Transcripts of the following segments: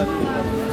الله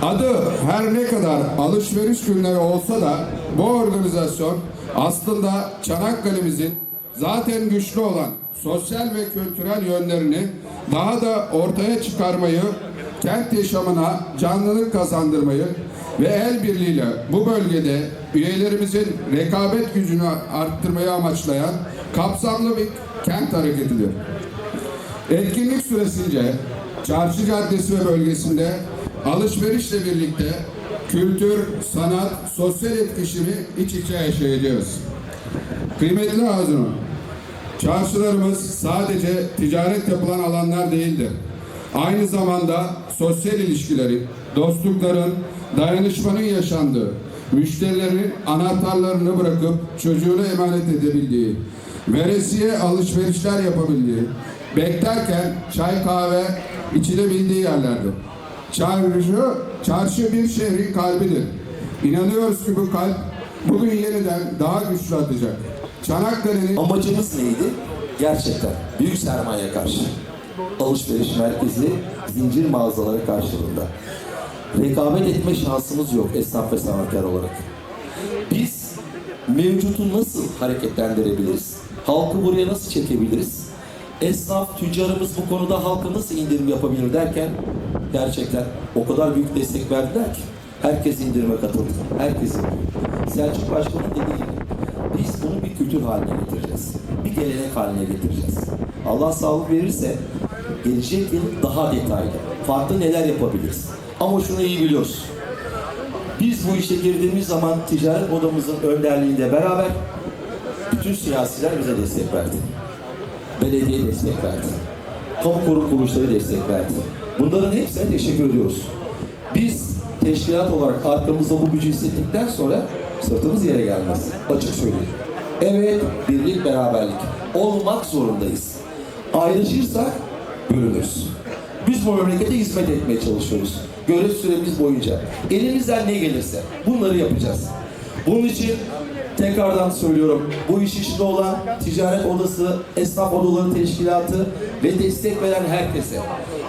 Her ne kadar alışveriş günleri olsa da bu organizasyon aslında Çanakkale'mizin zaten güçlü olan sosyal ve kültürel yönlerini daha da ortaya çıkarmayı, kent yaşamına canlılık kazandırmayı ve el birliğiyle bu bölgede üyelerimizin rekabet gücünü arttırmayı amaçlayan kapsamlı bir kent hareketidir. Etkinlik süresince Çarşı Caddesi ve bölgesinde alışverişle birlikte kültür, sanat, sosyal etkileşimi iç içe yaşayacağız. Kıymetli Hazırım, çarşılarımız sadece ticaret yapılan alanlar değildir. Aynı zamanda sosyal ilişkilerin, dostlukların, dayanışmanın yaşandığı, müşterilerin anahtarlarını bırakıp çocuğuna emanet edebildiği, veresiye alışverişler yapabildiği, beklerken çay kahve içilebildiği yerlerdir. Çarşı, çarşı bir şehrin kalbidir. İnanıyoruz ki bu kalp bugün yeniden daha güçlü atacak. Çanakkale'nin Amacımız neydi? Gerçekten büyük sermaye karşı. Alışveriş merkezi, zincir mağazaları karşılığında. Rekabet etme şansımız yok esnaf ve sanatkar olarak. Biz mevcutu nasıl hareketlendirebiliriz? Halkı buraya nasıl çekebiliriz? Esnaf, tüccarımız bu konuda halka nasıl indirim yapabilir derken gerçekten o kadar büyük destek verdiler ki herkes indirime katıldı. Herkes. Selçuk Başkan'ın dediği gibi biz bunu bir kültür haline getireceğiz. Bir gelenek haline getireceğiz. Allah sağlık verirse gelecek yıl daha detaylı, farklı neler yapabiliriz. Ama şunu iyi biliyoruz. Biz bu işe girdiğimiz zaman ticaret odamızın önderliğinde beraber bütün siyasiler bize destek verdi. Belediye destek verdi. Kamu kurum kuruluşları destek verdi. Bunların hepsine teşekkür ediyoruz. Biz teşkilat olarak arkamızda bu gücü hissettikten sonra sırtımız yere gelmez. Açık söyleyeyim. Evet, birlik, beraberlik. Olmak zorundayız. Ayrışırsak bölünürüz. Biz bu memlekete hizmet etmeye çalışıyoruz. Görev süremiz boyunca. Elimizden ne gelirse bunları yapacağız. Bunun için tekrardan söylüyorum. Bu iş içinde olan ticaret odası, esnaf odaları teşkilatı ve destek veren herkese,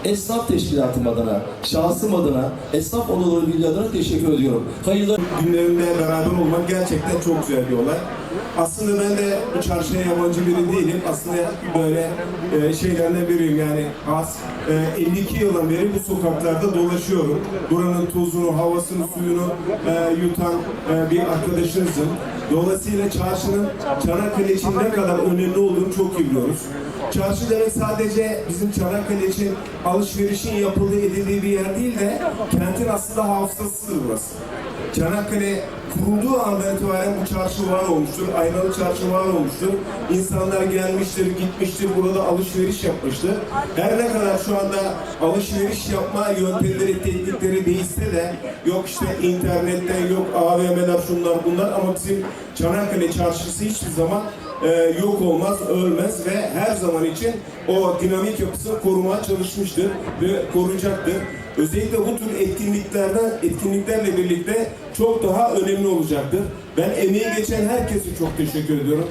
esnaf teşkilatım adına, şahsım adına, esnaf odaları birliği adına teşekkür ediyorum. Hayırlı günlerinde beraber olmak gerçekten çok güzel bir olay. Aslında ben de bu çarşıya yabancı biri değilim. Aslında böyle e, şeylerden biriyim yani az e, 52 yıldan beri bu sokaklarda dolaşıyorum. Buranın tozunu, havasını, suyunu e, yutan e, bir arkadaşınızım. Dolayısıyla çarşının Çanakkale için ne kadar önemli olduğunu çok iyi biliyoruz. Çarşı demek sadece bizim Çanakkale için alışverişin yapıldığı edildiği bir yer değil de kentin aslında hafızasıdır burası. Çanakkale kurulduğu andan itibaren bu çarşı var olmuştur. Aynalı çarşı var olmuştur. İnsanlar gelmiştir, gitmiştir, burada alışveriş yapmıştır. Her ne kadar şu anda alışveriş yapma yöntemleri, teknikleri değişse de yok işte internetten, yok AVM'ler şunlar bunlar ama bizim Çanakkale çarşısı hiçbir zaman e, yok olmaz, ölmez ve her zaman için o dinamik yapısını korumaya çalışmıştır ve koruyacaktır. Özellikle bu tür etkinliklerden, etkinliklerle birlikte çok daha önemli olacaktır. Ben emeği geçen herkese çok teşekkür ediyorum.